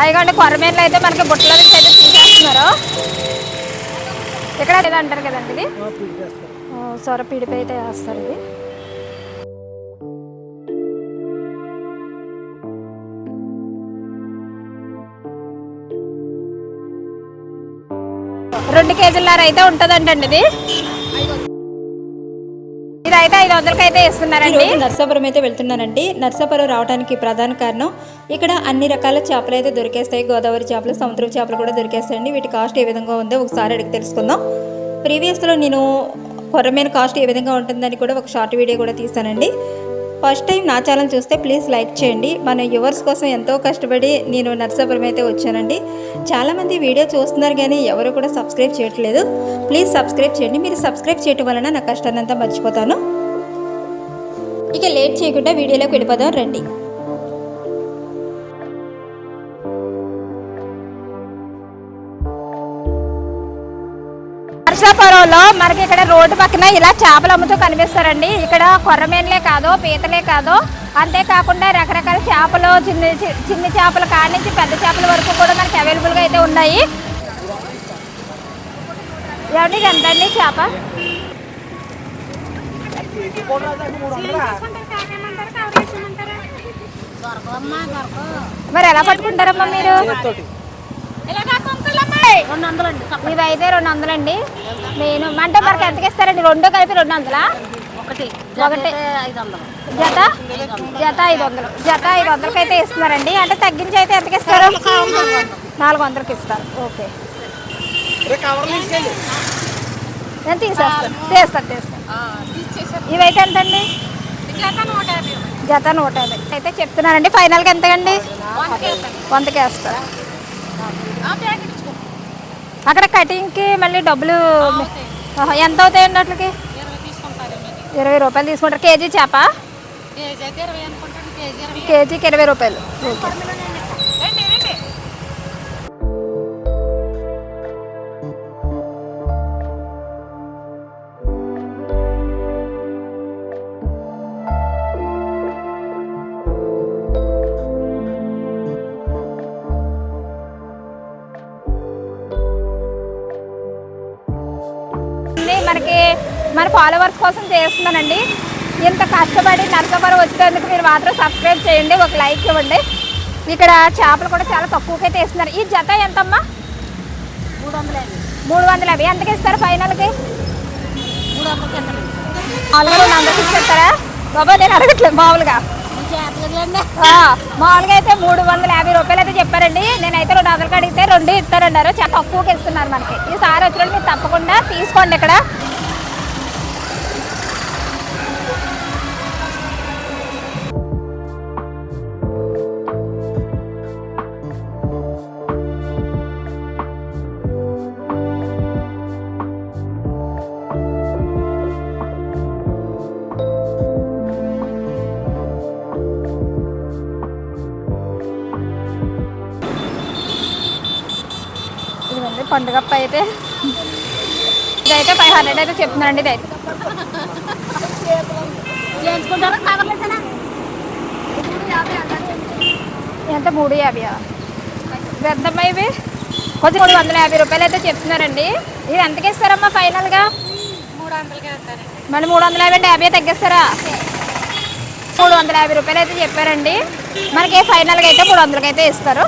అదిగోండి కొరమేన్లు అయితే మనకి బుట్టలో నుంచి అయితే తీసేస్తున్నారు. ఇక్కడ ఏదో అంటారు కదండి ఇది? సొర పిడిపి అయితే వేస్తారు ఇది. రెండు కేజీలన్నర అయితే ఉంటుందంటండి ఇది. ఐదు వందలకి అయితే ఇస్తున్నారండి నర్సాపురం అయితే వెళ్తున్నానండి. నర్సాపురం రావడానికి ప్రధాన కారణం ఇక్కడ అన్ని రకాల చేపలు అయితే దొరికేస్తాయి. గోదావరి చేపలు సముద్రం చేపలు కూడా దొరికేస్తాయండి. వీటి కాస్ట్ ఏ విధంగా ఉందో ఒకసారి అడిగి తెలుసుకుందాం. ప్రీవియస్లో నేను కొర్రమైన కాస్ట్ ఏ విధంగా ఉంటుందని కూడా ఒక షార్ట్ వీడియో కూడా తీస్తానండి ఫస్ట్ టైం నా ఛానల్ చూస్తే ప్లీజ్ లైక్ చేయండి. మన యువర్స్ కోసం ఎంతో కష్టపడి నేను నర్సాపురం అయితే వచ్చానండి. చాలామంది వీడియో చూస్తున్నారు కానీ ఎవరు కూడా సబ్స్క్రైబ్ చేయట్లేదు. ప్లీజ్ సబ్స్క్రైబ్ చేయండి. మీరు సబ్స్క్రైబ్ చేయడం వలన నా కష్టాన్ని అంతా మర్చిపోతాను. ఇక లేట్ చేయకుండా వీడియోలోకి వెళ్ళిపోదాం రండి. వర్షాపురంలో మనకి ఇక్కడ రోడ్డు పక్కన ఇలా చేపలు అమ్ముతూ కనిపిస్తారండి. ఇక్కడ కొర్రమేనులే కాదు పీతలే కాదు. అంతేకాకుండా రకరకాల చేపలు చిన్న చిన్న చేపలు కాడి నుంచి పెద్ద చేపల వరకు కూడా మనకి అవైలబుల్గా అయితే ఉన్నాయి. ఏమండి ఎంత అండి చేప? మరి ఎలా పట్టుకుంటారమ్మా మీరు? ఇవి అయితే రెండు వందలండి. నేను అంటే మనకి ఎంతకి ఇస్తారండి? రెండు కలిపి రెండు వందలా? ఒకటి. జత జత? ఐదు వందలు. జత ఐదు వందలకి అయితే ఇస్తున్నారండి. అంటే తగ్గించి అయితే ఎంతకి ఇస్తారు? నాలుగు వందలకి ఇస్తారు. ఓకే. నేను తీసేస్తాను తీస్తాను తీస్తాను. ఇవైతే ఎంతండి? జత నూట యాభై. అయితే చెప్తున్నానండి ఫైనల్కి ఎంతకండి? వందకి వేస్తారు అక్కడ కటింగ్కి మళ్ళీ డబ్బులు ఎంత అవుతాయండి వాటికి ఇరవై రూపాయలు తీసుకుంటారు. కేజీ చేప? కేజీకి ఇరవై రూపాయలు. ఓకే. మన ఫాలోవర్స్ కోసం చేస్తున్నానండి. ఇంత కష్టపడి నరసాపురం వచ్చేందుకు మీరు మాత్రం సబ్స్క్రైబ్ చేయండి ఒక లైక్ ఇవ్వండి. ఇక్కడ చేపలు కూడా చాలా తక్కువకే తీస్తున్నారు. ఈ జత ఎంతమ్మా? మూడు వందల యాభై ఎంతకి ఇస్తారు ఫైనల్కి? మూడు వందలకి ఇచ్చేస్తారా? బాబా నేను అడగట్లేదు మామూలుగా. మామూలుగా అయితే మూడు వందల యాభై రూపాయలు అయితే చెప్పారండి. నేనైతే రెండు వందలకి అడిగితే రెండు ఇస్తారన్నారు. చాలా తక్కువకి ఇస్తున్నారు మనకి. ఈసారి వచ్చినప్పుడు మీరు తప్పకుండా తీసుకోండి ఇక్కడ. పండుగప్ప అయితే ఇదైతే ఫైవ్ హండ్రెడ్ అయితే చెప్తున్నారండి ఇదైతే. కాగలేసానా ఎంత? మూడు యాభై ఎంతమ్మా ఇవి కొంచెం మూడు వందల యాభై రూపాయలు అయితే చెప్తున్నారండి. ఇది ఎంతకి ఇస్తారమ్మా ఫైనల్గా? మళ్ళీ మూడు వందల యాభై అంటే యాభై తగ్గిస్తారా? మూడు వందల యాభై రూపాయలు అయితే చెప్పారండి. మనకి ఫైనల్గా అయితే మూడు వందలకి అయితే ఇస్తారు.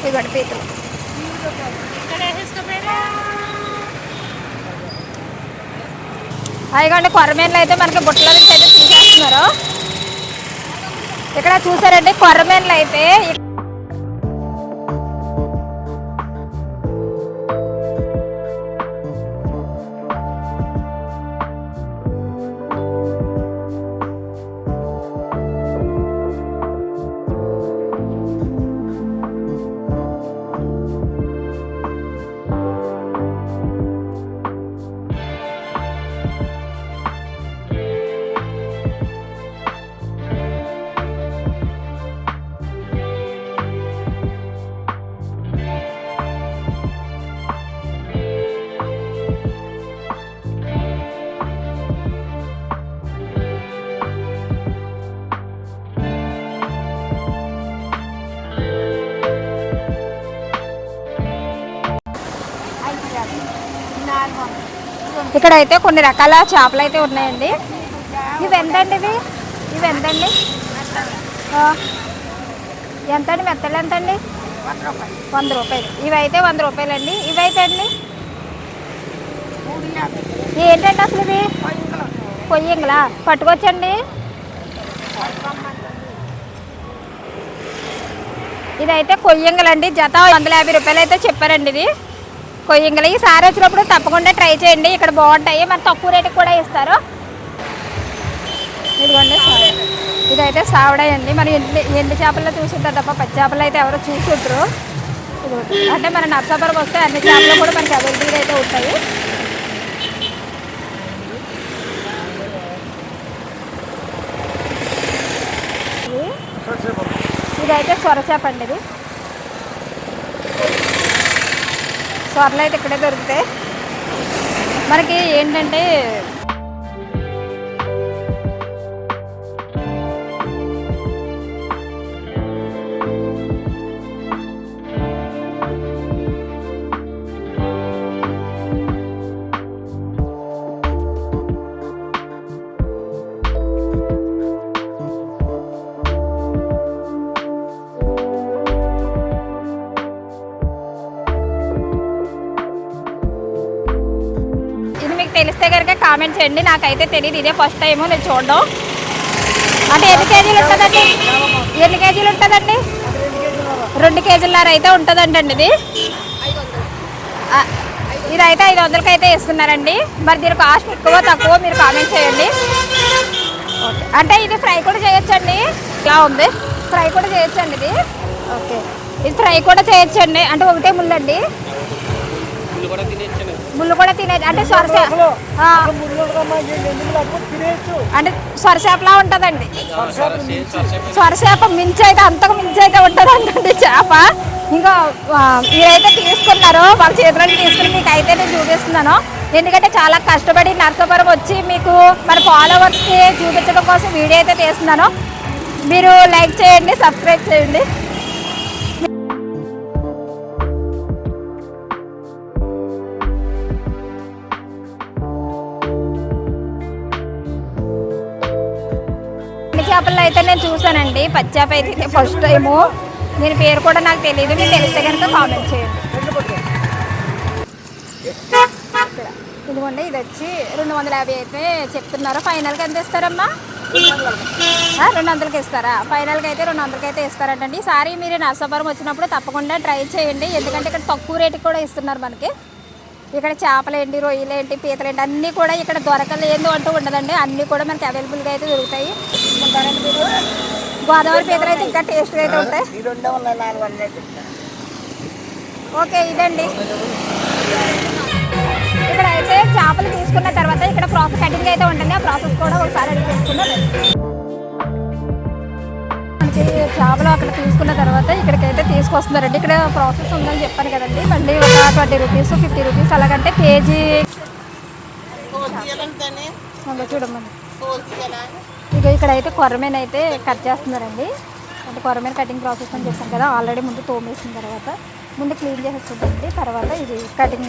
ఇదిగోండి పీతలు ఇక్కడ వేసేసుకోపోయారా అదిగోండి కొర్రమేన్లు అయితే మనకి బుట్టలో నుంచి అయితే తీసేస్తున్నారు ఇక్కడ చూసారండి కొర్రమేన్లు అయితే ఇక్కడ అయితే కొన్ని రకాల చేపలు అయితే ఉన్నాయండి. ఇవి ఎంతండి ఇవి? ఇవి ఎంతండి? ఎంతండి? మెత్తలు ఎంతండి? వంద రూపాయలు. ఇవి అయితే వంద రూపాయలు అండి ఇవి అయితే అండి? ఏంటండి అసలు ఇవి? కొయ్యంగిలా పట్టుకోవచ్చండి ఇదైతే కొయ్యంగలండి జత వందల యాభై రూపాయలు అయితే చెప్పారండి ఇది. కొయ్యంగలు. ఈసారి వచ్చినప్పుడు తప్పకుండా ట్రై చేయండి. ఇక్కడ బాగుంటాయి. మరి తక్కువ రేటుకి కూడా ఇస్తారు. ఇదిగోండి ఇదైతే సావడాయి అండి. మరి ఎండి ఎండి చేపల్లో చూసుంటారు తప్ప పచ్చి చేపలు అయితే ఎవరు చూసుంటారు అంటే మన నర్సాపురం వస్తే అన్ని చేపలు కూడా మనకి అవైలబుల్గా అయితే ఉంటాయి. ఇదైతే సొర చేప అండి ఇది. సొరలు అయితే ఇక్కడే దొరుకుతాయి మనకి ఏంటంటే కామెంట్ చేయండి. నాకైతే తెలియదు ఇదే ఫస్ట్ టైం నేను చూడడం. అంటే ఎన్ని కేజీలు ఉంటుందండి? ఎన్ని కేజీలు ఉంటుందండి? రెండు కేజీలన్నర అయితే ఉంటుందంటండి ఇది. ఆ, ఇదైతే ఐదు వందలకి అయితే ఇస్తున్నారండి మరి దీని కాస్ట్ ఎక్కువ తక్కువ మీరు కామెంట్ చేయండి. ఓకే. అంటే ఇది ఫ్రై కూడా చేయొచ్చండి. ఇలా ఉంది. ఫ్రై కూడా చేయొచ్చండి ఇది. ఓకే. ఇది ఫ్రై కూడా చేయొచ్చండి. అంటే ఒకటే ముళ్ళండి ముళ్ళు కూడా తినేది. అంటే సొరస ఆ, అంటే సొరచేపలా ఉంటుందండి. సొరచేప మించి. అయితే అంతకు మించి అయితే ఉంటుంది చేప. ఇంకా మీరైతే తీసుకున్నారు వాళ్ళ చేతిలో తీసుకుని మీకు అయితే నేను చూపిస్తున్నాను. ఎందుకంటే చాలా కష్టపడి నర్సపురం వచ్చి మీకు మన ఫాలోవర్స్కి చూపించడం కోసం వీడియో అయితే తీస్తున్నాను. మీరు లైక్ చేయండి సబ్స్క్రైబ్ చేయండి. చేపలు అయితే నేను చూసానండి పచ్చి చేప అయితే ఫస్ట్ టైము. దీని పేరు కూడా నాకు తెలియదు మీకు తెలిస్తే కనుక కామెంట్ చేయండి. ఇదిగోండి ఇది వచ్చి రెండు వందల యాభై అయితే చెప్తున్నారు. ఫైనల్కి ఎంత ఇస్తారమ్మా? రెండు వందలకి ఇస్తారా? ఫైనల్కి అయితే రెండు వందలకి అయితే ఇస్తారంటండి. ఈసారి మీరు నర్సాపురం వచ్చినప్పుడు తప్పకుండా ట్రై చేయండి. ఎందుకంటే ఇక్కడ తక్కువ రేటుకి కూడా ఇస్తున్నారు మనకి. ఇక్కడ చేపలేంటి రొయ్యలేంటి పీతలేంటి అన్నీ కూడా ఇక్కడ దొరకలేదు అంటూ ఉండదండి. అన్నీ కూడా మనకి అవైలబుల్గా అయితే దొరుకుతాయి. గోదావరి పీతలు అయితే ఇంకా టేస్ట్గా అయితే ఉంటాయి. ఓకే ఇదండి. ఇక్కడ అయితే చేపలు తీసుకున్న తర్వాత ఇక్కడ ప్రాసెస్ కటింగ్ అయితే ఉంటుంది ఆ ప్రాసెస్ కూడా ఒకసారి అడిగి తెలుసుకున్నాం చేపలు అక్కడ తీసుకున్న తర్వాత ఇక్కడికైతే తీసుకొస్తున్నారండి. ఇక్కడ ప్రాసెస్ ఉందని చెప్పాను కదండి. మళ్ళీ ఒక ట్వంటీ రూపీస్ ఫిఫ్టీ రూపీస్ అలాగంటే కేజీ ఇంకా చూడమ్మని ఇక ఇక్కడ అయితే కొర్రమీన అయితే కట్ చేస్తున్నారండి. అంటే కొర్రమీన కటింగ్ ప్రాసెస్ అని చెప్పాను కదా ఆల్రెడీ ముందు తోమేసిన తర్వాత ముందు క్లీన్ చేసేసుకుంటుంది తర్వాత ఇది కటింగ్